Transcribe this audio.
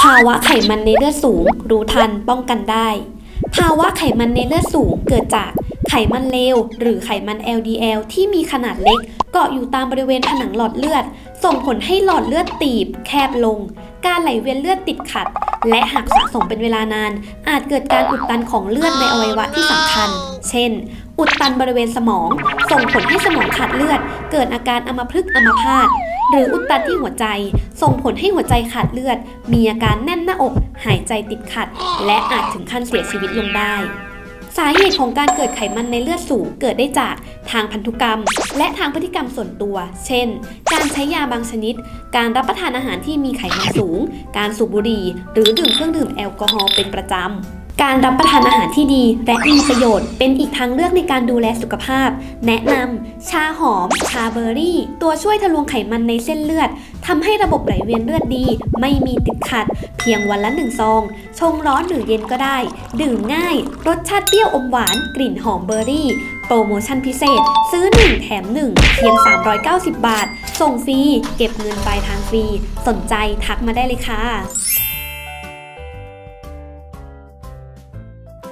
ภาวะไขมันในเลือดสูง รู้ทันป้องกันได้ ภาวะไขมันในเลือดสูงเกิดจากไขมันเลวหรือไขมัน LDL ที่มีขนาดเล็ก เกาะอยู่ตามบริเวณผนังหลอดเลือด ส่งผลให้หลอดเลือดตีบ แคบลง การไหลเวียนเลือดติดขัด และหากสะสมเป็นเวลานาน อาจเกิดการอุดตันของเลือดในอวัยวะที่สำคัญ เช่น อุดตันบริเวณสมอง ส่งผลให้สมองขาดเลือด เกิดอาการอัมพฤกษ์อัมพาต หรืออุดตันที่หัวใจ ส่งผลให้หัวใจขาดเลือด มีอาการแน่นหน้าอก หายใจติดขัด และอาจถึงขั้นเสียชีวิตลงได้ สาเหตุของการเกิดไขมันในเลือดสูงเกิดได้จากทางพันธุกรรม และทางพฤติกรรมส่วนตัว เช่น การใช้ยาบางชนิด การรับประทานอาหารที่มีไขมันสูง การสูบบุหรี่ หรือดื่มเครื่องดื่มแอลกอฮอล์เป็นประจำ การรับประทานอาหารที่ดีและมีประโยชน์ เป็นอีกทางเลือกในการดูแลสุขภาพ แนะนำชาหอม ชาเบอร์รี่ ตัวช่วยทะลวงไขมันในเส้นเลือดทำให้ระบบไหลเวียนเลือดดี ไม่มีติดขัด เพียงวันละหนึ่งซอง ชงร้อนหรือเย็นก็ได้ ดื่มง่าย รสชาติเปรี้ยวอมหวาน กลิ่นหอมเบอร์รี่ โปรโมชั่นพิเศษ ซื้อ 1 แถม 1 เพียง 390 บาท ส่งฟรี เก็บเงินปลายทางฟรี สนใจทักมาได้เลยค่ะ